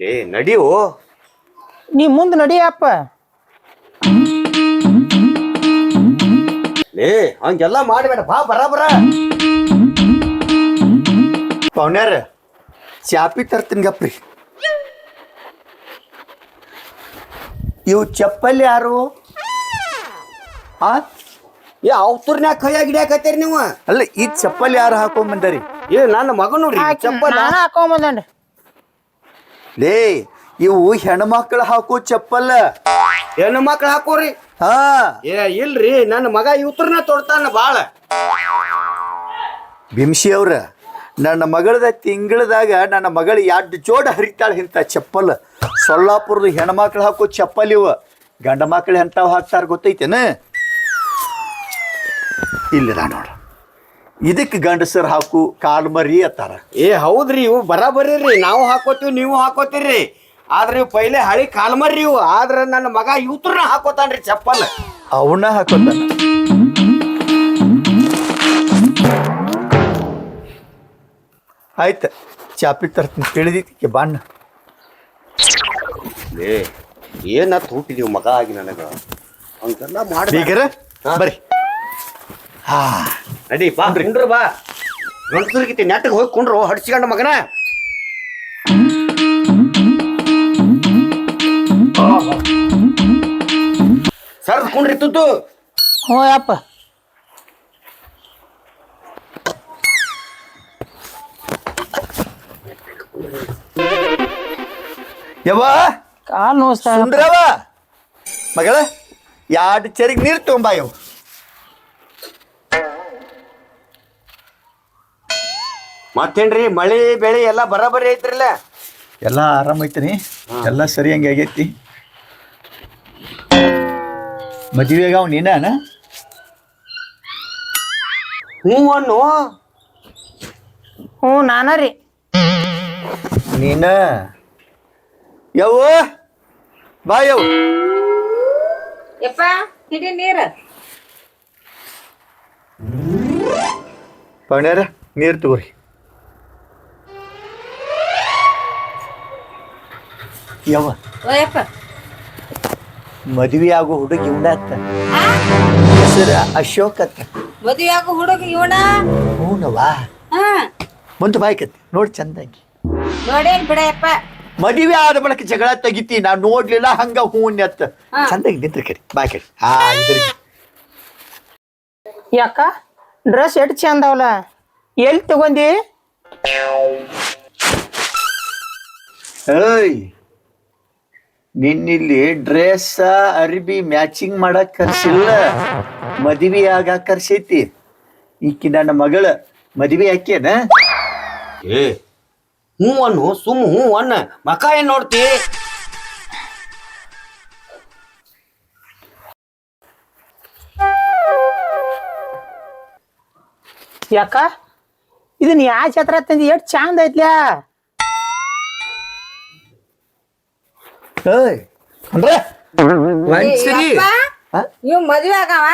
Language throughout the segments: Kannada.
ಏ ನಡಿಯೋ? ನೀ ಮುಂದೆ ನಡಿಯಪ್ಪ ಲೇ ಹಂಗೆಲ್ಲ ಮಾಡಬೇಡ ಬಾ ಬರ ಬರ. ಪೌನ್ಯಾರ ಚಾಪಿ ತರ್ತೀನಿ ಗಪ್ರಿ. ಇವು ಚಪ್ಪಲಿ ಯಾರು? ಆ? ಏ ಅವ್ತೂರ್ನ್ಯಾಗ ಕೈಯಾಗ ಹಿಡಿಯಾಕತ್ತೀರಿ ನೀವು? ಅಲ್ಲ ಈ ಚಪ್ಪಲ್ ಯಾರು ಹಾಕೊಂಡ್ ಬಂದರಿ? ಏ ನನ್ನ ಮಗ ನೋಡ್ರಿ ಚಪ್ಪಲ್. ನಾನು ಹಾಕೊಂಬಂದನ್ರಿ ಲೇ ಇವು ಹೆಣ್ಮಕ್ಳು ಹಾಕೋ ಚಪ್ಪಲ್ಲ. ಹೆಣ್ಣು ಮಕ್ಳು ಹಾಕೋರಿ? ಹಾ. ಏ ಇಲ್ರಿ ನನ್ನ ಮಗ ಇವತ್ರನ ತೊಡ್ತಾನ ಬಾಳ. ಬಿಂಶಿ ಅವ್ರ ನನ್ನ ಮಗಳದ ತಿಂಗಳದಾಗ ನನ್ನ ಮಗಳು ಎರಡು ಜೋಡ ಹರಿತಾಳೆ ಇಂಥ ಚಪ್ಪಲ್. ಸೊಲ್ಲಾಪುರದ ಹೆಣ್ಮಕ್ಳು ಹಾಕೋ ಚಪ್ಪಲ್ ಇವ. ಗಂಡ ಮಕ್ಳು ಎಂಥವು ಹಾಕ್ತಾರ ಗೊತ್ತೈತೇನ? ಇಲ್ಲ ನೋಡ ಇದಕ್ಕೆ ಗಂಡಸರು ಹಾಕು ಕಾಲ್ಮರಿ ಅತ್ತಾರ ಏ ಹೌದ್ರಿ ಇವು ಬರಾಬರಿ ರೀ ನಾವು ಹಾಕೋತೀವಿ ನೀವು ಹಾಕೋತೀರಿ. ಆದ್ರೆ ಇವು ಪೈಲೆ ಹಳಿ ಕಾಲ್ಮರ್ರಿ ಇವು. ಆದ್ರೆ ನನ್ನ ಮಗ ಇವ್ತ್ರನ್ನ ಹಾಕೋತಾನ್ರಿ ಚಪ್ಪಲ್. ಅವನ್ನ ಹಾಕೋತಾನ. ಆಯ್ತು ಚಾಪಿ ತರ್ತೀನಿ. ತಿಳಿದಿದ್ದಕ್ಕೆ ಬಣ್ಣ ಏ ಏನತ್ ಹುಟ್ಟಿದೀವಿ ಮಗ ಆಗಿ ನನಗ? ಅಂತೆಲ್ಲ ಮಾಡಿ ಬರೀ. ಬರ್ರಿ. ಹಾ. ನಡಿ ಬಾ ಕುಂಡ್ರ ಬಾ. ಗಂಡಸರ್ಗಿತಿ ನೆಟ್ಟಗೆ ಹೋಗಿ ಕುಂಡ್ರು ಹಡ್ಸಿಕೊಂಡ ಮಗನ. ಸರ್ದ್ ಕುಂಡ್ರಿ ತುತ್ತು. ಹ್ಞೂ ಅಪ್ಪ ಯವ್ವ. ಕಾಲು ನೋಸ್ತಾ ಸುಂದ್ರವ ಮಗಳ ಎರಡು ಚರಿಗೆ ನೀರು ತೊಗೊಂಬ ಯವ್ ಮತ್ತೇನ್ರಿ ಮಳಿ ಬೆಳೆ ಎಲ್ಲ ಬರಾಬರಿ ಐತ್ರಿಲ್ಲ? ಎಲ್ಲ ಆರಾಮ ಐತ್ರಿ ಎಲ್ಲ ಸರಿ ಹಂಗೆ ಆಗೈತಿ. ಮದುವೆಗ ಅವ್ ನೀನ ಹ್ಞೂ ಅನ್ನು. ಹ್ಞೂ ನಾನ ರೀ. ನೀನ? ಯಾವ ಬಾ ಯಾವ ಯಪ್ಪ ಹಿಡಿ ನೀರು. ನೀರು ತಗೋರಿ. ಯವ್ವ ಮದುವೆ ಆಗೋ ಹುಡುಗಿ ಇವನ ಅತ್ತ. ಹೆಸರು ಅಶೋಕ್ ಅತ್ತ. ಮದುವೆ ಆಗೋ ಹುಡುಗ ಇವನ? ಹ್ಞೂನವ್ವ ಹಾ. ಮುಂದೆ ಬಾಯ್ಕತ್ತಿ ನೋಡಿ ಚಂದಾಗಿ. ನೋಡೇನ್ ಬಿಡಯಪ್ಪ. ಮದುವೆ ಆದ ಬಳಿಕ ಜಗಳ ತೆಗಿತಿ ನಾ ನೋಡ್ಲಿಲ್ಲ ಹಂಗ ಹೂನ್ ಅತ್ತ. ಚಂದಾಗಿ ನಿಂತ್ರ ಕರಿ ಬಾಯ್ ಕರಿ. ಹಾ ಇದ್ರಿಗೆ ಯಾಕ? ಡ್ರೆಸ್ ಎಷ್ಟ್ ಚಂದ ಅವಲ್ಲ ಎಲ್ಲಿ ತಗೊಂಡಿ ಏಯ್ ನಿನ್ನಿಲ್ಲಿ ಡ್ರೆಸ್ ಅರ್ಬಿ ಮ್ಯಾಚಿಂಗ್ ಮಾಡಕ್ ಕರ್ಸಿಲ್ಲ. ಮದುವೆ ಆಗ ಕರ್ಸೈತಿ. ಈಕಿ ನನ್ನ ಮಗಳ ಮದ್ವಿ ಆಕೇನ ಏ ಹ್ಞೂ ಅನ್ನು ಸುಮ್ ಹ್ಞೂ ಅನ್ನ ಮಕ ಏನ್ ನೋಡ್ತಿ? ಯಾಕ? ಇದನ್ನ ಯಾ ಛತ್ರ ತಂದಿ ಎಷ್ಟ್ ಚಂದ ಐತ್ಲ್ಯಾ ಏಯ್ ಅಂದ್ರೆ? ವಂಚರಿ? ಇವ್ ಮದ್ವೆ ಆಗವ?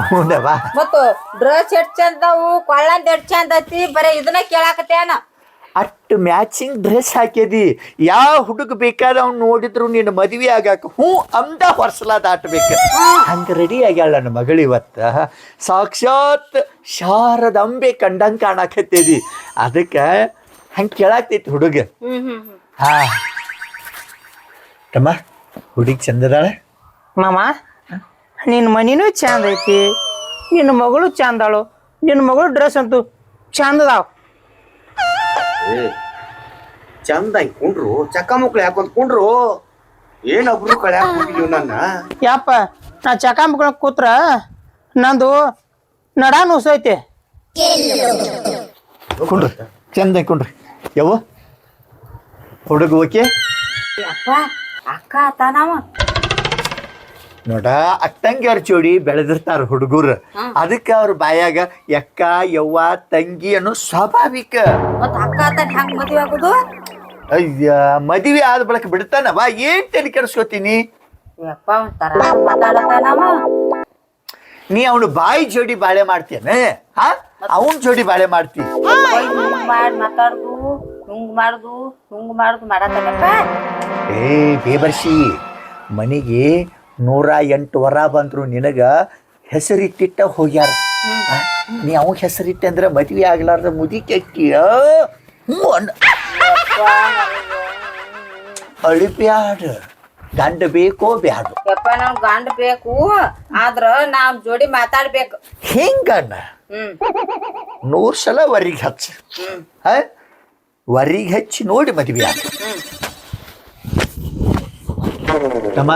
ಹ್ಞೂನವ್ವ. ಮತ್ತು ಡ್ರೆಸ್ ಎಷ್ಟ್ ಚಂದವು ಕೊಳ್ಳಂದ್ ಎಷ್ಟ್ ಚಂದ ಐತಿ ಬರೀ ಇದನ್ನ ಕೇಳಾಕತ್ತೇನ ಅಷ್ಟು ಮ್ಯಾಚಿಂಗ್ ಡ್ರೆಸ್ ಹಾಕ್ಯದಿ. ಯಾವ ಹುಡುಗ ಬೇಕಾದ ಅವ್ನು ನೋಡಿದ್ರು ನಿನ್ನ ಮದುವೆ ಆಗಾಕ ಹ್ಞೂ ಅಂದ ಹೊರ್ಸಲ ದಾಟಬೇಕು. ಹಂಗ ರೆಡಿ ಆಗ್ಯಾಳ ನನ್ನ ಮಗಳು ಇವತ್ತ. ಸಾಕ್ಷಾತ್ ಶಾರದಂಬೆ ಕಂಡಂಗೆ ಕಾಣಾಕತ್ತೇದಿ. ಅದಕ್ಕೆ ಹಂಗೆ ಕೇಳಾಕ್ತೈತಿ ಹುಡುಗ. ಹ್ಮ್ ಹ್ಮ್ ಹ್ಮ್. ಹಾ. ತಮ್ಮ? ಹುಡುಗಿ ಚಂದದಾಳೆ ಮಾಮ ನಿನ್ನ ಮನಿನೂ ಚಂದ ಐತಿ ನಿನ್ನ ಮಗಳು ಚಂದಾಳು ನಿನ್ನ ಮಗಳು ಡ್ರೆಸ್ ಅಂತೂ ಚಂದ ಅದಾವ. ಏ ಚಂದ ಹಿಂಗ್ ಕುಂಡ್ರು ಚಕ್ಕ ಮಕ್ಳು ಯಾಕೊಂದ್ ಕುಂಡ್ರು? ಏನೊಬ್ರು ಕಳೆ ನನ್ನ? ಯಪ್ಪ ನಾ ಚಕ ಮಕ್ಳ ಕೂತ್ರ ನಂದು ನಡ ನುಸೈತೆ ಕುಂಡ್ರಿ ಚಂದ ಕುಂಡ್ರಿ. ಯವ್ವ ಹುಡುಗ ಓಕೆ? ಯಪ್ಪ ಅಕ್ಕ ತಾನವ ನೋಡ ಅಕ್ಕಂಗಿಯವ್ರ ಜೋಡಿ ಬೆಳೆದಿರ್ತಾರ ಹುಡುಗರು. ಅದಕ್ಕೆ ಅವ್ರ ಬಾಯಾಗ ಎಕ್ಕ ಯವ್ವ ತಂಗಿ ಅನ್ನೋ ಸ್ವಾಭಾವಿಕ. ಮತ್ತ ಅಕ್ಕ ತಾನ ಹೆಂಗ್ ಮದ್ವೆ ಆಗುದು? ಅಯ್ಯ ಮದುವೆ ಆದ ಬಳಿಕ ಬಿಡ್ತಾನವ ಏನ್ ತಲೆ ಕೆಡಿಸ್ಕೊತೀನಿ? ಯಪ್ಪ ಒಂಥರ ಮಾತಾಡತಾನವ ನೀ ಅವನು ಬಾಯಿ ಜೋಡಿ ಬಾಳೆ ಮಾಡ್ತೇನೆ ಹಾ? ಅವನ್ ಜೋಡಿ ಬಾಳೆ ಮಾಡ್ತಿ. ಮಾಡಿ ಮಾತಾಡುದು ಹಿಂಗ್ ಮಾಡುದು ಹಿಂಗ್ ಮಾಡುದು ಮಾಡತ್ತಲ್ಲಪ್ಪ? ಏ ಬೇಬರ್ಸಿ ಮನೆಗೆ ನೂರ ಎಂಟು ವರ ಬಂದರು ನಿನಗ ಹೆಸರಿಟ್ಟಿಟ್ಟ ಹೋಗ್ಯಾರ. ನೀ ಅವ ಹೆಸರಿಟ್ಟೆ ಅಂದ್ರೆ ಮದುವೆ ಆಗ್ಲಾರ್ದ ಮುದಿ ಕೆಕ್ಕಿಯ ಹ್ಞೂ ಅನ್ ಅಳಿಬ್ಯಾಡ ಗಂಡ ಬೇಕೋ ಬ್ಯಾಡ. ಯಪ್ಪ ನಾವ್ ಗಂಡ ಬೇಕು ಆದ್ರ ನಾವ್ ಜೋಡಿ ಮಾತಾಡ್ಬೇಕು. ಹಿಂಗಣ್ಣ? ನೂರ್ ಸಲ ವರಿಗೆ ಹಚ್ಚ? ವರಿಗೆ ಹಚ್ಚಿ ನೋಡಿ ಮದ್ವೆ ಆಗ. ತಮ್ಮ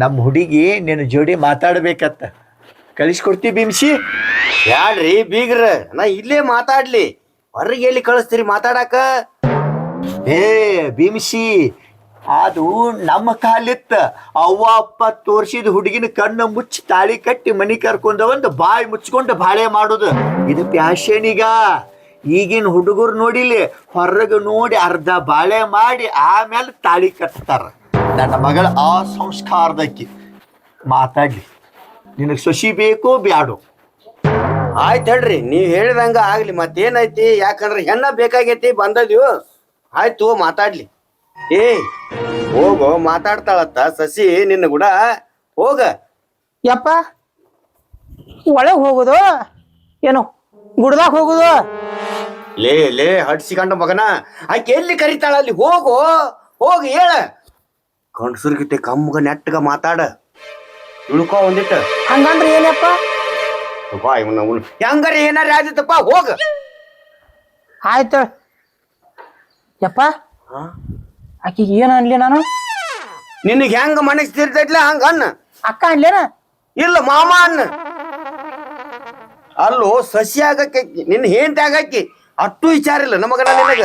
ನಮ್ಮ ಹುಡುಗಿ ನಿನ್ನ ಜೋಡಿ ಮಾತಾಡ್ಬೇಕತ್ತ. ಕಳಿಸ್ಕೊಡ್ತಿ ಬಿಮ್ಸಿ ಬ್ಯಾಡ್ರಿ ಬೀಗ್ರ ನಾ ಇಲ್ಲೇ ಮಾತಾಡ್ಲಿ. ಹೊರಗೆ ಎಲ್ಲಿ ಕಳಿಸ್ತೀರಿ ಮಾತಾಡಕ? ಏ ಭೀಮ್ಸಿ ಅದು ನಮ್ಮ ಕಾಲಿತ್ತ. ಅವ್ವ ಅಪ್ಪ ತೋರ್ಸಿದ ಹುಡುಗಿನ ಕಣ್ಣು ಮುಚ್ಚಿ ತಾಳಿ ಕಟ್ಟಿ ಮನಿ ಕರ್ಕೊಂಡ ಒಂದು ಬಾಯಿ ಮುಚ್ಕೊಂಡು ಬಾಳೆ ಮಾಡೋದು. ಇದು ಪ್ಯಾಶನ್ ಈಗ ಈಗಿನ ಹುಡುಗರು ನೋಡಿಲಿ ಹೊರಗೆ ನೋಡಿ ಅರ್ಧ ಬಾಳೆ ಮಾಡಿ ಆಮೇಲೆ ತಾಳಿ ಕಟ್ತಾರ. ನನ್ನ ಮಗಳ ಆ ಸಂಸ್ಕಾರದಕ್ಕೆ ಮಾತಾಡ್ಲಿ. ನಿನಗೆ ಸಸಿ ಬೇಕೋ ಬ್ಯಾಡು. ಆಯ್ತು ಹೇಳ್ರಿ ನೀವ್ ಹೇಳಿದಂಗ ಆಗ್ಲಿ ಮತ್ತೇನೈತಿ? ಯಾಕಂದ್ರೆ ಹೆಣ್ಣ ಬೇಕಾಗೈತಿ ಬಂದದ್ಯು. ಆಯ್ತು ಮಾತಾಡ್ಲಿ. ಏ ಹೋಗೋ ಮಾತಾಡ್ತಾಳತ್ತ ಸಸಿ ನಿನ್ನ ಕೂಡ ಹೋಗ. ಯಪ್ಪ ಒಳಗೆ ಹೋಗುದು? ಏನು ಗುಡ್ದಾಗ ಹೋಗುದು? ಲೇ ಲೇ ಹಡ್ಸಿಕೊಂಡ ಮಗನ. ಆಕೆ ಎಲ್ಲಿ ಕರಿತಾಳ ಅಲ್ಲಿ? ಹೋಗು ಹೋಗಿ ಹೇಳ. ಗಂಡಸರ್ಗಿತ್ತೆ ಕಮ್ಮಗ ನೆಟ್ಟಗ ಮಾತಾಡ. ತಿಳ್ಕೊ ಒಂದಿಟ್ಟು. ಹಂಗಂದ್ರೆ ಏನಪ್ಪ? ಬಾ ಇವನ ಅವನು ಹೆಂಗಾರ ಏನಾರ ಆದಿತ್ತಪ್ಪ ಹೋಗ. ಆಯ್ತು. ಯಪ್ಪ ಆಕಿಗೆ ಏನು ಅನ್ಲಿ ನಾನು? ನಿನಗೆ ಹೆಂಗ ಮನಸ್ತಿರ್ತೈತ್ಲ ಹಂಗ ಅನ್ನ. ಅಕ್ಕ ಅನ್ಲೇನ? ಇಲ್ಲ ಮಾಮ ಅನ್ನ. ಅಲ್ಲೋ ಸಸಿ ಆಗಕ್ಕೆ ನಿನ್ನ ಹೆಂಡತಿ ಆಗಕ್ಕೆ. ಅಟ್ಟು ವಿಚಾರ ಇಲ್ಲ ನಮಗನ ನಿನಗ.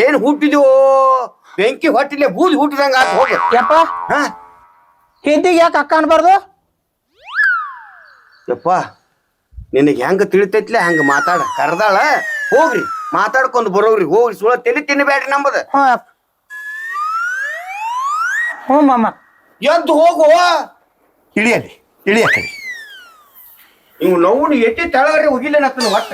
ಏನ್ ಹುಟ್ಟಿದ್ಯೋ ಬೆಂಕಿ ಹೊಟ್ಟಿಲೆ ಬೂದಿ ಹುಟ್ಟಿದಂಗ ಆತ ಹೋಗ. ಯಪ್ಪ. ಹಾ. ಹಿಂದಿಗೆ ಯಾಕೆ ಅಕ್ಕ ಅನ್ಬಾರ್ದು ಯಪ್ಪ ನಿನಗೆ ಹೆಂಗ ತಿಳಿತೈತ್ಲೆ? ಹಂಗ ಮಾತಾಡ. ಕರ್ದಾಳ ಹೋಗ್ರಿ. ಮಾತಾಡ್ಕೊಂಡು ಬರೋಗ್ರಿ. ಹೋಗ್ರಿ. ಸುಳ ತಲೆ ತಿನ್ನಬೇಡ್ರಿ ನಂಬದ. ಹ್ಞೂ ಅಪ್ಪ ಹ್ಞೂ ಮಾಮ. ಎದ್ದು ಹೋಗು. ಇಳಿಯಲಿ. ಇಳಿಯ ಕಡೆ. ಇವ್ ನೋವು ಎತ್ತಿ ಹೋಗಿಲ್ಲ ಹೋಗಿಲ್ಲೇನತ್ತನ ಒಟ್ಟ.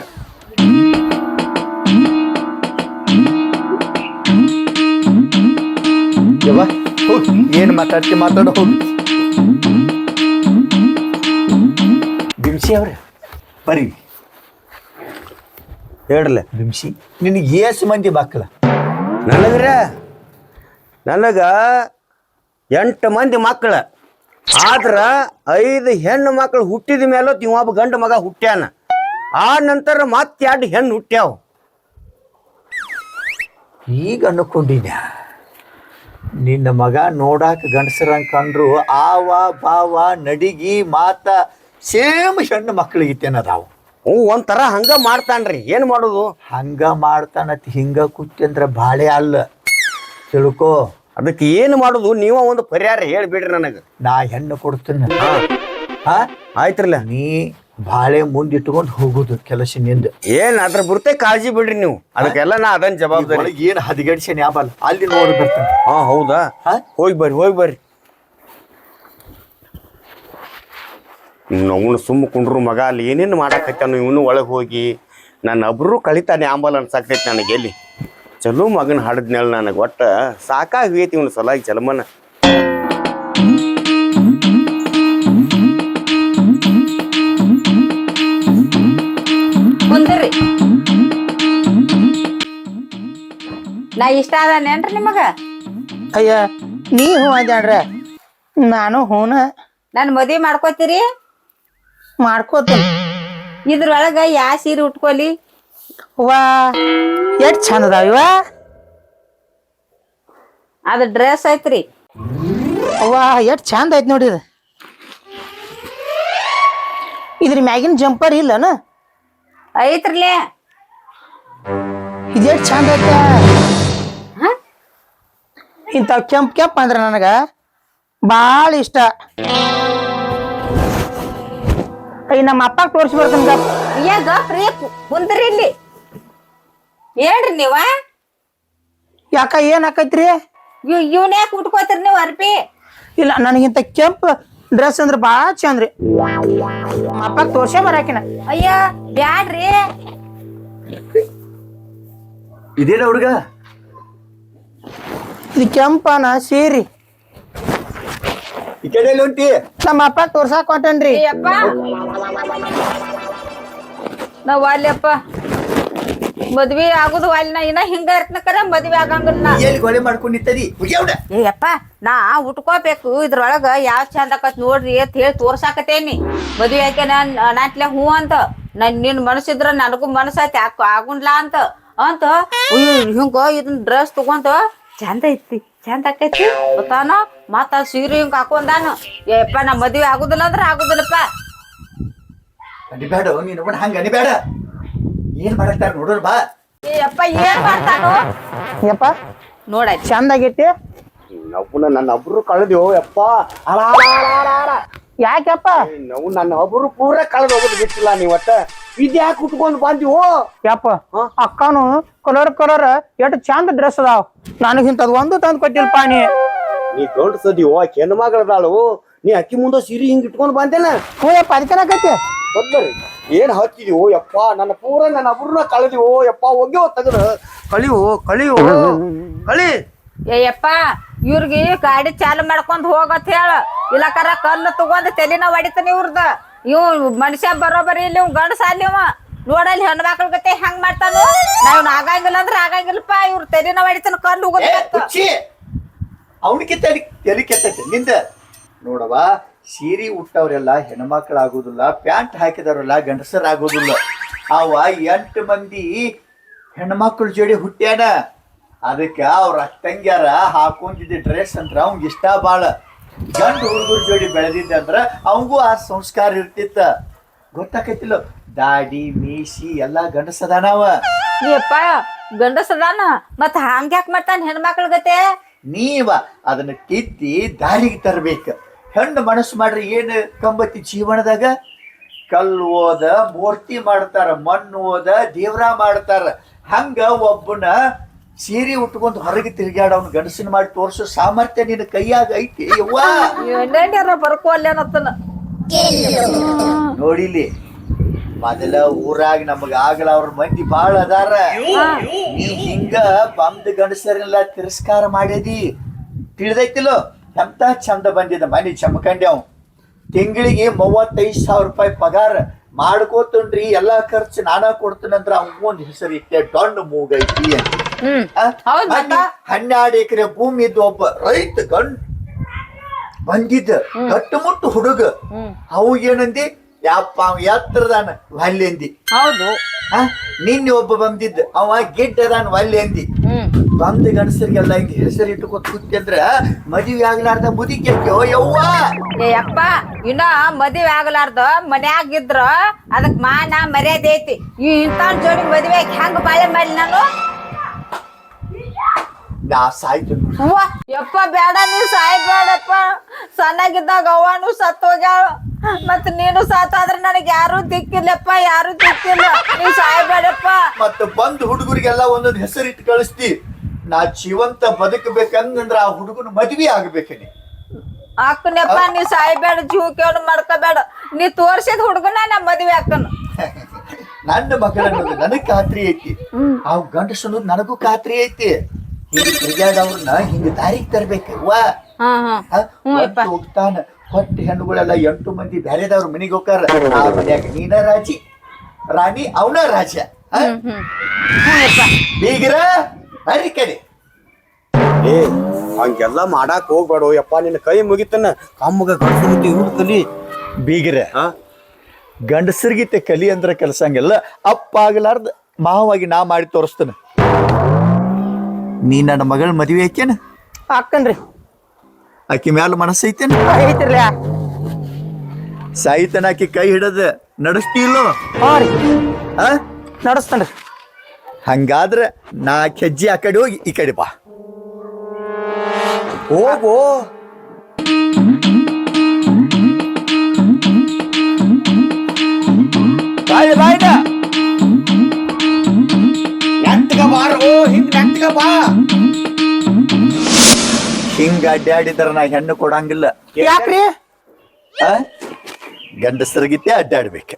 ಯವ್ವ? ಹೋಗಿ ಏನು ಮಾತಾಡ್ತಿ ಮಾತಾಡೋ. ಹೋಗಿ ಬಿಂಸಿ ಅವ್ರೆ ಬರೀ. ಹೇಳ್ರಲ್ಲ ಬಿಂಸಿ ನಿನಗೆ ಏಸು ಮಂದಿ ಬಾಕಲ ನನಗ್ರ? ನನಗ ಎಂಟು ಮಂದಿ ಮಕ್ಕಳ. ಆದ್ರ ಐದು ಹೆಣ್ಣು ಮಕ್ಕಳು ಹುಟ್ಟಿದ ಮೇಲೆ ಒಬ್ಬ ಗಂಡು ಮಗ ಹುಟ್ಟ್ಯಾನ. ಆ ನಂತರ ಮತ್ತೆ ಎರಡು ಹೆಣ್ಣು ಹುಟ್ಟ್ಯಾವ. ಈಗ ಅನ್ಕೊಂಡಿದ್ಯ? ನಿನ್ನ ಮಗ ನೋಡಾಕ ಗಂಡಸರಂಗ್ ಕಂಡ್ರು ಆವ ಬಾವ ನಡಿಗಿ ಮಾತ ಸೇಮ್ ಹೆಣ್ಣು ಮಕ್ಕಳಿಗಿತ್ತೇನದಾವು ಹ್ಞೂ ಒಂಥರ ಹಂಗ ಮಾಡ್ತಾನ್ರಿ. ಏನ್ ಮಾಡೋದು? ಹಂಗ ಮಾಡ್ತಾನತ್ ಹಿಂಗ ಕೂತ್ಯಂದ್ರ ಬಾಳೆ ಅಲ್ಲ. ತಿಳ್ಕೋ. ಅದಕ್ಕೆ ಏನು ಮಾಡೋದು? ನೀವ ಒಂದು ಪರಿಹಾರ ಹೇಳ್ಬಿಡ್ರಿ ನನಗೆ. ನಾ ಹೆಣ್ಣು ಕೊಡ್ತೀನಿ. ಹಾ? ಆಯ್ತ್ರಲ್ಲ. ನೀ ಬಾಳೆ ಮುಂದಿಟ್ಕೊಂಡು ಹೋಗುದು ಕೆಲಸನಿಂದ ಏನ್ ಅದ್ರ ಬುರ್ತೆ ಕಾಳಜಿ ಬಿಡ್ರಿ ನೀವು. ಅದಕ್ಕೆಲ್ಲ ನಾ ಅದನ್ ಜವಾಬ್ದಾರಿ. ಒಳಗೆ ಏನು ಹದಗೆಡ್ಸೇನಿ ಯಾವಲ್ಲ ಅಲ್ಲಿ ನೋಡಿ ಬರ್ತಾನೆ. ಹಾ ಹೌದಾ? ಹಾ? ಹೋಗಿ ಬರ್ರಿ ಹೋಗಿ ಬರ್ರಿ. ಅವನು ಸುಮ್ಮ ಕುಂಡ್ರು ಮಗ ಅಲ್ಲಿ ಏನೇನು ಮಾಡಾಕತ್ತಾನು ಇವನು ಒಳಗೆ ಹೋಗಿ. ನನ್ನ ಒಬ್ರು ಕಳಿತಾನೆ ಆಂಬಲ್ ಅನ್ಸಾಕ್ತೈತಿ ನನಗೆ ಎಲ್ಲಿ. ಚಲೋ ಮಗನ ಹಾಡಿದ್ನೇಳ ನನಗೆ ಒಟ್ಟ ಸಾಕಾಗೈತಿ ಇವನು ಸಲಾಗಿ ಜಲಮನ. ನಾ ಇಷ್ಟ ಅದಾನೇನ್ರಿ ನಿಮಗ? ಅಯ್ಯ ನೀ ಹೂ ಅಂದ್ಯಾಡ್ರೆ ನಾನು ಹೂನ ನನ್ ಮದ್ವಿ ಮಾಡ್ಕೋತೀರಿ? ಮಾಡ್ಕೋತೀನಿ. ಇದ್ರೊಳಗ ಯಾ ಸೀರೆ ಉಟ್ಕೊಲಿ? ವಾ ಎಷ್ಟ್ ಚಂದ ಅದಾವ ಇವ? ಅದ್ ಡ್ರೆಸ್ ಐತ್ರಿ. ವಾ ಎಷ್ಟ್ ಚಂದ ಐತ್ ನೋಡಿ ಇದು. ಇದ್ರ ಮ್ಯಾಗಿನ ಜಂಪರ್ ಇಲ್ಲನ? ಐತ್ರಿಲೇ. ಇದೆ ಚಂದ ಐತ? ಇಂಥ ಕೆಂಪ್ ಕೆಂಪ್ ಅಂದ್ರೆ ನನಗ ಭಾಳ ಇಷ್ಟ. ಅಯ್ಯ ನಮ್ಮ ಅಪ್ಪ ತೋರಿಸಿ ಬರ್ತೀನಿ ಕುಂದ್ರಿ ಇಲ್ಲಿ. ಹೇಳ್ರಿ ನೀವ? ಯಾಕ ಏನ್ ಆಕೈತ್ರಿ? ಇವನೇ ಇವ್ನ ಯಾಕೆ ಉಟ್ಕೋತೀರಿ ನೀವು ಅರ್ಪಿ? ಇಲ್ಲ ನನಗಿಂತ ಕೆಂಪ್ ಡ್ರೆಸ್ ಅಂದ್ರೆ ಬಾಳ ಚಂದ್ರಿ ನಮ್ಮ ಅಪ್ಪ ತೋರ್ಸೇ ಬರಾಕಿನ. ಅಯ್ಯ ಬ್ಯಾಡ್ರಿ. ಇದೇನ ಹುಡುಗ? ಇದು ಕೆಂಪನ ಸೀರಿ. ಈ ಕಡೆ ಎಲ್ಲಿ ಹೊಂಟಿ ನಮ್ಮ ಅಪ್ಪ ತೋರ್ಸಾಕ್ ಹೊಂಟನ್ರಿ. ಅಯ್ಯಪ್ಪ ನಾವ್ ಅಲ್ಲಪ್ಪ ಮದ್ವಿ ಆಗುದು ಅಲ್ಲಿ ನಾ ಇನ್ನ ಹಿಂಗ ಇರ್ತನಕರ ಮದ್ವಿ ಆಗಂಗಿಲ್ಲ. ನಾ. ಎಲ್ಲಿ ಗೊಳೆ ಮಾಡ್ಕೊಂಡು ನಿಂತದಿ? ಹುಗ್ಯಾವ್ಡ ಏಯಪ್ಪ ನಾ ಉಟ್ಕೋಬೇಕು. ಇದ್ರೊಳಗ ಯಾವ ಚಂದ ಆಕತ್ ನೋಡ್ರಿ ಅಂತ ಹೇಳಿ ತೋರ್ಸಾಕತೇನಿ ಮದ್ವಿ ಆಕೆ ನಾನ್ ನಾಟ್ಲೆ ಹೂ ಅಂತ. ನನ್ ನಿನ್ ಮನಸ್ಸಿದ್ರ ನನಗೂ ಮನಸ್ಸೈತಿ. ಯಾಕ ಆಗುಂಡ್ಲಾ ಅಂತ. ಅಂತ ಅಯ್ಯೋ ಹಿಂಗ ಇದನ್ ಡ್ರೆಸ್ ತಗೊಂತ ಚಂದ ಐತಿ ಚಂದ ಆಕೈತಿ. ಗೊತ್ತಾನ? ಮತ್ತ ಸೀರೆ ಹಿಂಗ್ ಹಾಕೊಂಡಾನು. ಏಪ್ಪ ನಮ್ಮ ಮದ್ವಿ ಆಗುದಿಲ್ಲ ಅಂದ್ರ ಆಗುದಿಲ್ಲಪ್ಪ. ಅನಿಬೇಡ ನೀನು ನೋಡ ಹಂಗ ಅನಿಬೇಡ ಏನ್ ಮಾಡಕ್ತಾರ ನೋಡೋಣ ಬಾ. ಏಯಪ್ಪ ಏನ್ ಮಾಡ್ತಾನೋ? ಯಪ್ಪ ನೋಡ. ಚಂದ ಆಗೈತಿ? ನಪ್ಪನ ನನ್ನ ಒಬ್ರು ಕಳೆದ್ಯೋ ಯಪ್ಪ. ಅಲ ಯಾಕಪ್ಪ ನಾವು ನನ್ನ ಒಬ್ರು ಪೂರ ಕಳೆದು ಹೋಗೋದು ಬಿಟ್ಟಿಲ್ಲ ನೀವ್ ಒಟ್ಟ ಇದ್ಯಾಕೆ ಉಟ್ಕೊಂಡು ಬಂದಿವೋ ಯಪ್ಪ ಅಕ್ಕನು ಕಲರ್ ಕಲರ್ ಎಷ್ಟು ಚಂದ ಡ್ರೆಸ್ ಅದಾವ. ನನಗಿಂತದ್ ಒಂದು ತಂದು ಕೊಟ್ಟಿಲ್ಪ ನೀ. ನೀ ದೊಡ್ಡ ಸದಿ ಹೆಣ್ಣು ಮಗಳದಾಳು ನೀ ಅಕ್ಕಿ ಮುಂದೆ ಸಿರಿ ಹಿಂಗ್ ಇಟ್ಕೊಂಡು ಬಂದೇನ ಹ್ಞೂ ಯಪ್ಪ ಏನ್ ಹತ್ತಿದೀವೋ ಯಪ್ಪ. ನನ್ನ ಪೂರ ನನ್ನ ಅಬ್ರನ್ನ ಕಳೆದಿವೋ ಯಪ್ಪ. ಹೋಗ್ಯೋ ತೆಗದ. ಕಳಿಯೋ ಕಳಿಯೋ ಕಳಿ ಏಯಪ್ಪ ಇವ್ರಿಗೆ ಗಾಡಿ ಚಾಲು ಮಾಡ್ಕೊಂಡ್ ಹೋಗತ್ ಹೇಳ. ಇಲ್ಲಕರ ಕಲ್ಲು ತಗೊಂಡ್ ತಲೆನ ಹೊಡಿತಾನೆ ಇವ್ರದ. ಇವ್ ಮನುಷ್ಯ ಬರೋಬರಿ ಇಲ್ಲಿ ಇವ್ ಗಂಡಸ ಅಲ್ಲಿ ಇವ. ನೋಡಲ್ಲಿ ಹೆಣ್ಮಕ್ಳ ಗತೆ ಹೆಂಗ್ ಮಾಡ್ತಾನು. ನಾವ್ ಆಗಂಗಿಲ್ಲ ಅಂದ್ರೆ ಆಗಂಗಿಲ್ಲಪ್ಪ ಇವ್ರ ತಲೆನ ಹೊಡಿತಾನ ಕಲ್ಲು ಅವನಿಗೆ ತಲೆ ತಲೆ ಕೆತ್ತೈತೆ. ನಿಂದ. ನೋಡವ ಸೀರೆ ಉಟ್ಟವ್ರೆಲ್ಲ ಹೆಣ್ಮಕ್ಳಾಗೋದಿಲ್ಲ ಪ್ಯಾಂಟ್ ಹಾಕಿದವ್ರೆಲ್ಲ ಗಂಡಸರಾಗೋದಿಲ್ಲ. ಅವ ಎಂಟು ಮಂದಿ ಹೆಣ್ಮಕ್ಳ ಜೋಡಿ ಹುಟ್ಟ್ಯಾನ. ಅದಕ್ಕೆ ಅವ್ರ ಅಕ್ಕಂಗ್ಯಾರ ಹಾಕೊಂಡಿದ್ದ ಡ್ರೆಸ್ ಅಂದ್ರ ಅವ್ನ್ ಇಷ್ಟ ಬಾಳ. ಗಂಡು ಹುಡುಗರ ಜೋಡಿ ಬೆಳೆದಿದ್ದಂದ್ರ ಅವಂಗೂ ಆ ಸಂಸ್ಕಾರ ಇರ್ತಿತ್ತ. ಗೊತ್ತಾಕೈತಿಲ್ಲ? ದಾಡಿ ಮೀಸಿ ಎಲ್ಲಾ ಗಂಡಸದಾನವ ನೀಯಪ್ಪ ಗಂಡಸದಾನ? ಮತ್ ಯಾಕೆ ಮಾಡ್ತಾನೆ ಹೆಣ್ಮಕ್ಳ ಗತೆ? ನೀವ ಅದನ್ನ ಕಿತ್ತಿ ದಾರಿಗೆ ತರ್ಬೇಕು. ಹೆಣ್ಣು ಮನಸ್ಸು ಮಾಡ್ರಿ ಏನು ಕಂಬತ್ತಿ ಜೀವನದಾಗ? ಕಲ್ಲು ಓದ ಮೂರ್ತಿ ಮಾಡ್ತಾರ ಮಣ್ಣು ಓದ ದೇವ್ರ ಮಾಡ್ತಾರ. ಹಂಗ ಒಬ್ಬನ ಸೀರೆ ಉಟ್ಕೊಂಡು ಹೊರಗೆ ತಿರುಗಾಡವನು ಗಡಸಿನ ಮಾಡಿ ತೋರಿಸೋ ಸಾಮರ್ಥ್ಯ ನಿನ್ನ ಕೈಯಾಗ ಐತಿ. ಯವ್ವಾ! ಬರ್ಕೋಲ್ಲೇನತ್ತನ ನೋಡಿಲಿ ಮೊದಲ ಊರಾಗ ನಮಗ ಆಗಲ ಅವ್ರ ಮಂದಿ ಬಾಳ ಅದಾರ. ನೀ ಹಿಂಗ ಬಂದ್ ಗಂಡಸರೆಲ್ಲ ತಿರಸ್ಕಾರ ಮಾಡ್ಯದಿ? ತಿಳಿದೈತಿಲೋ ಎಂತ ಚಂದ ಬಂದಿದ ಮನಿ ಚಮಕಂಡ್ಯಾವ್ ತಿಂಗಳಿಗೆ ಮೂವತ್ತೈದು ಸಾವಿರ ರೂಪಾಯಿ ಪಗಾರ. ಮಾಡ್ಕೋತನ್ರಿ ಎಲ್ಲಾ ಖರ್ಚು ನಾನಾ ಕೊಡ್ತೀನಂದ್ರ ಅವಗೊಂದ್ ಹೆಸರು ಇಟ್ಟೆ ಡೊಣ್ಣ ಮೂಗೈತಿ ಅಂತ. ಹ್ಮ್? ಹೌದ್? ಹನ್ನೆರಡು ಎಕರೆ ಭೂಮಿ ಇದ್ದ ಒಬ್ಬ ರೈತ ಗಂಡ ಬಂದಿದ್ದ. ಗಟ್ಟುಮುಟ್ಟು ಹುಡುಗ. ಹ್ಮ್. ಅವು ಏನಂದಿ? ಯಪ್ಪ ಅವ ಎತ್ತರದಾನ ವಲ್ಲೆ ಅಂದಿ. ಹೌದು. ಆ ನಿನ್ನೆ ಒಬ್ಬ ಬಂದಿದ್ದ. ಅವ ಗಿಡ್ಡದಾನ ವಲ್ಲೆ ಅಂದಿ. ಹ್ಮ್. ಬಂದ ಗಂಡಸರಿಗೆಲ್ಲ ಹಿಂಗೆ ಹೆಸರು ಇಟ್ಟುಕೊತ್ ಕೂತಿ ಅಂದ್ರ ಮದುವೆ ಆಗ್ಲಾರ್ದ ಓ ಯವ್ವ! ಏ ಅಪ್ಪ ಇನ್ನ ಮದುವೆ ಆಗ್ಲಾರ್ದ ಮನ್ಯಾಗ ಇದ್ರ ಅದಕ್ ಮಾನ ಮರ್ಯಾದೆ ಐತಿ. ಈ ಇಂಥ ಜೋಡಿ ಮದುವೆ ಹೆಂಗ್ ಬಾಳೆ ಮಾಡ್ಲಿ ನಾನು? ನಾ ಸಾಯ್ತು ಅವ್ವ, ಯಪ್ಪ ಬೇಡ ನೀ ಸಾಯ್ಬೇಡಪ್ಪ. ಸಣ್ಣಗಿದ್ದಾಗ ಅವ್ವನು ಸತ್ ಹೋಗ್ಯಾಳ. ಮತ್ ನೀನು ಸಾತಾದ್ರೆ ನನಗೆ ಯಾರು ದಿಕ್ಕಿಲ್ಲಪ್ಪ ಯಾರು ದಿಕ್ಕಿಲ್ಲ ನೀ ಸಾಯ್ಬೇಡಪ್ಪ. ಮತ್ತ ಬಂದ್ ಹುಡುಗರಿಗೆಲ್ಲ ಒಂದೊಂದು ಹೆಸರು ಇಟ್ಟು ಕಳಿಸ್ತಿ. ನಾ ಜೀವಂತ ಬದುಕಬೇಕಂದ್ರ ಆ ಹುಡುಗನ ಮದ್ವಿ ಆಗ್ಬೇಕನಿ. ಅಕ್ಕನಪ್ಪ ನೀ ಸಾಯ್ಬೇಡ ಜೀವ ಕೇಳು ಮಾಡ್ಕೋಬೇಡ. ನೀ ತೋರ್ಸಿದ ಹುಡುಗನ ನಾ ಮದ್ವೆ ಹಾಕನು. ನನ್ನ ಮಗಳ ನನಗ್ ಖಾತ್ರಿ ಐತಿ. ಆ ಗಂಡಸ ಅನ್ನೋದು ನನಗೂ ಖಾತ್ರಿ ಐತಿ. ಹಿಂಗ ತಿರ್ಗ್ಯಾಡವ್ರನ್ನ ಹಿಂಗ ದಾರಿಗೆ ತರ್ಬೇಕು. ವಾ. ಹಾ ಹಾ. ಹ್ಞೂ ಅಪ್ಪ. ಹೋಗ್ತಾನ. ಹೊಟ್ಟ ಹೆಣ್ಣುಗಳೆಲ್ಲ ಎಂಟು ಮಂದಿ ಬ್ಯಾರೆದವ್ರ ಮನಿಗೆ ಹೋಗ್ತಾರ. ಆ ಮನ್ಯಾಗ ನೀನ ರಾಜಿ. ರಾಣಿ ಅವನ ರಾಜ. ಬೀಗರ ಬೀಗ್ರ ಹರಿ ಕಡೆ. ಏ ಹಂಗೆಲ್ಲ ಮಾಡಾಕ್ ಹೋಗ್ಬೇಡ ಯಪ್ಪ ನಿನ್ನ ಕೈ ಮುಗಿತನ. ಕಮ್ಮಗ ಗಂಡಸು ಇವ್ರು ಕಲಿ. ಬೀಗ್ರ. ಹಾ? ಗಂಡಸರಿಗಿತ್ತೆ ಕಲಿ ಅಂದ್ರ ಕೆಲಸಂಗಿಲ್ಲ ಅಪ್ಪ ಆಗಲಾರ್ದ ಮಾವಾಗಿ ನಾ ಮಾಡಿ ತೋರಿಸ್ತೇನೆ. ನೀ ನನ್ನ ಮಗಳ ಮದುವೆ ಆಕೇನ ಅಕ್ಕನ್ರಿ. ಆಕಿ ಮ್ಯಾಲ ಮನಸ್ಸೈತೇನ ಐತಿರ್ಲಿ ಸಾಯಿತನ ಆಕಿ ಕೈ ಹಿಡದ ರೀ. ಆ? ನಡಸ್ತೇನ್ರಿ. ಹಂಗಾದ್ರ ನಾ ಹೆಜ್ಜೆ ಆ ಕಡೆ ಹೋಗಿ ಈ ಕಡೆ ಬಾ. ಹೋಗೋ. ಬಾಯ್ ಬಾಯ್ನ. ಬಾರೋ ಹಿಂಗ್ ಬಾ. ಹಿಂಗ ಅಡ್ಡಾಡಿದ್ರ ನಾ ಹೆಣ್ಣು ಕೊಡಂಗಿಲ್ಲ. ಯಾಕ್ರಿ? ಆ? ಗಂಡಸರಿಗಿತ್ತೆ ಅಡ್ಡಾಡ್ಬೇಕು.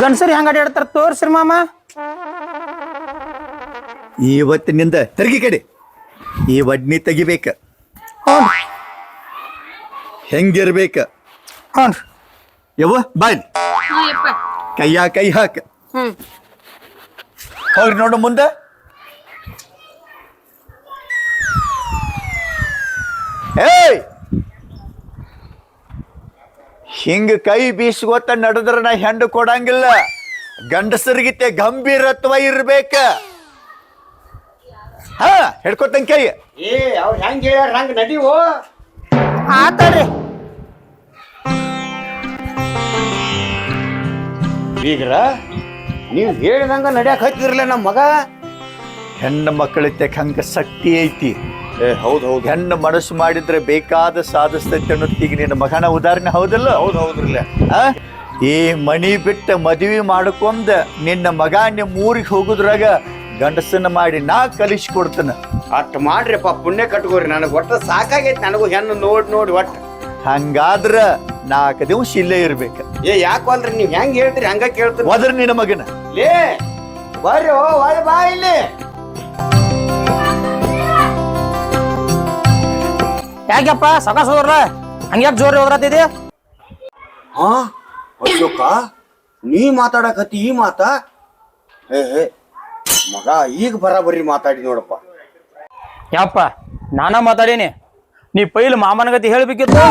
ಗಂಡಸರು ಹೆಂಗ್ ಅಡ್ಯಾಡ್ತಾರ ತೋರ್ಸ್ರಿ ಮಾಮ. ಇವತ್ತಿನಿಂದ ತಿರುಗಿ ಕಡೆ. ಈ ವಡ್ನಿ ತೆಗಿಬೇಕ. ಹ್ಞೂ. ಹೆಂಗಿರ್ಬೇಕ? ಹ್ಞೂ. ಯವ್ವ ಬಾಯ್ ಕೈಯ ಕೈ ಹಾಕ. ಹ್ಮ್ ಹೋಗ್ರಿ ನೋಡು ಮುಂದೆ. ಏಯ್! ಹಿಂಗ ಕೈ ಬೀಸ್ಕೋತ ನಡೆದ್ರ ನಾ ಹೆಂಡ ಕೊಡಂಗಿಲ್ಲ. ಗಂಡಸರಿಗಿತ್ತೆ ಗಂಭೀರತ್ವ ಇರ್ಬೇಕ. ಹಾ ಹಿಡ್ಕೊತಂಗ್ ಕೈ. ಏ ಅವ್ರು ಹೆಂಗ್ ಹೇಳ್ಯಾರ ಹಂಗ ನಡಿವು? ಆತಲ್ರಿ ಬೀಗ್ರ ನೀವು ಹೇಳಿದಂಗ ನಡ್ಯಾಕ ಹತ್ತಿರಲ್ಲ ನಮ್ಮ ಮಗ? ಹೆಣ್ಣು ಮಕ್ಕಳಿತ್ತೆ ಹಂಗ ಶಕ್ತಿ ಐತಿ. ಹೌದು ಹೌದು. ಹೆಣ್ಣು ಮನಸ್ಸು ಮಾಡಿದ್ರೆ ಬೇಕಾದ ಸಾಧಿಸ್ತೈತೆ ಈಗ ನಿನ್ನ ಮಗನ ಉದಾಹರಣೆ ಹೌದಲ್ಲ? ಹೌದು ಹೌದ್ರಲ್ಲ ಆ? ಈ ಮಣಿ ಬಿಟ್ಟ ಮದುವೆ ಮಾಡ್ಕೊಂಡ ನಿನ್ನ ಮಗ ನಿಮ್ಮ ಊರಿಗೆ ಹೋಗುದ್ರಾಗ ಗಂಡಸನ್ನ ಮಾಡಿ ನಾ ಕಲಿಸ್ಕೊಡ್ತೇನೆ. ಅಟ್ ಮಾಡ್ರಿಪ್ಪ ಪುಣ್ಯ ಕಟ್ಕೋರಿ. ನನಗೆ ಒಟ್ಟ ಸಾಕಾಗೈತಿ. ನನಗೂ ಹೆಣ್ಣು ನೋಡಿ ನೋಡಿ ಒಟ್ಟ. ಹಂಗಾದ್ರ ನಾಲ್ಕು ದಿವಸ ಇಲ್ಲೇ ಇರ್ಬೇಕು. ಏ ಯಾಕಂದ್ರೆ ನೀವು ಹೆಂಗ್ ಹೇಳ್ತೀರಿ? ಹಂಗ ಕೇಳ್ತೀರಿ ಹೋದ್ರ ನಿನ್ನ ಮಗನ. ಲೇ ಬರ್ರಿ ಓ ಬಾ ಇಲ್ಲಿ. ಯಾಕೆಪ್ಪ ಸಕಾಸ್ ಹೋದ್ರಲ್ಲ? ಹಂಗ್ಯಾಕ್ ಜೋರ್ ಹೋದ್ರತಿದಿ? ಹಾ ಅಶೋಕ ನೀ ಮಾತಾಡಕತ್ತಿ ಈ ಮಾತಾ? ಏ ಹೇ ಮಗ ಈಗ ಬರಾಬರಿ ಮಾತಾಡಿ ನೋಡಪ್ಪ. ಯಪ್ಪ ನಾನ ಮಾತಾಡೀನಿ. ನೀ ಪೈಲ್ ಮಾಮನ ಗತಿ ಹೇಳ್ಬೇಕಿತ್ತು?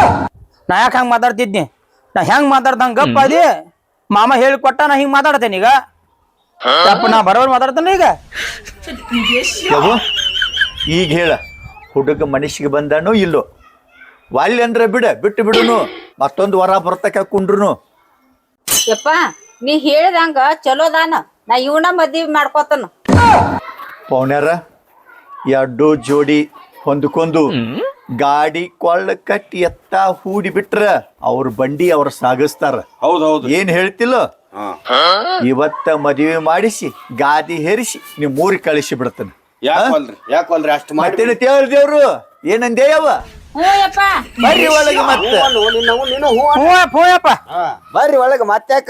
ನಾ ಯಾಕೆ ಹಂಗೆ ಮಾತಾಡ್ತಿದ್ನಿ? ನಾ ಹೆಂಗ್ ಮಾತಾಡ್ದಂಗ ಗಪ್ಪ ಅದಿ ಮಾಮ ಹೇಳಿ ಕೊಟ್ಟ ನಾ ಹಿಂಗ್ ಮಾತಾಡ್ತೇನೆ ಈಗ. ಯಪ್ಪ ನಾ ಬರೋರು ಮಾತಾಡ್ತೇನೆ ಈಗ. ಯವ್ವ, ಈಗ ಹೇಳ. ಹುಡುಗ ಮನುಷ್ಯಗೆ ಬಂದನೋ ಇಲ್ಲೋ? ವಾಲ್ಯ ಅಂದ್ರೆ ಬಿಡ ಬಿಟ್ಟು ಬಿಡುನು. ಮತ್ತೊಂದು ವರ ಬರ್ತಕ ಕುಂಡ್ರುನು. ಯಪ್ಪ ನೀ ಹೇಳ್ದಂಗ ಚಲೋದಾನ ನಾ ಇವನ ಮದ್ವಿ ಮಾಡ್ಕೋತಾನ. ಪೌನ್ಯಾರ ಎರಡು ಜೋಡಿ ಹೊಂದ್ಕೊಂಡು ಗಾಡಿ ಕೊಳ್ಳ ಕಟ್ಟಿ ಎತ್ತ ಹೂಡಿ ಬಿಟ್ರ ಅವ್ರ ಬಂಡಿ ಅವ್ರ ಸಾಗಿಸ್ತಾರ. ಹೌದು ಹೌದು ಏನ್ ಹೇಳ್ತಿಲ್ಲ? ಇವತ್ತ ಮದುವೆ ಮಾಡಿಸಿ ಗಾದಿ ಹೇರಿಸಿ ನೀವು ಊರಿಗೆ ಕಳಿಸಿ ಬಿಡ್ತಾನೆ. ಯಾಕಲ್ರಿ ಯಾಕಲ್ರಿ ಅಷ್ಟು ಮಾಡಿ ಮತ್ತೇನು ದೇವ್ರು? ಏನಂದೇಯವ ಹ್ಞೂ ಯಪ್ಪ ಬರ್ರಿ ಒಳಗೆ ಮತ್ತೆ. ನಿನ್ನವು ನೀನು ಹೂ ಹಾ, ಬರ್ರಿ ಒಳಗೆ ಮತ್ತ್ಯಾಕ?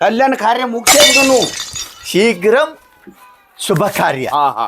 ಕಲ್ಯಾಣ ಕಾರ್ಯ ಮುಗಿಸ್ ಶೀಘ್ರ ಶುಭ ಕಾರ್ಯ. ಹಾ ಹಾ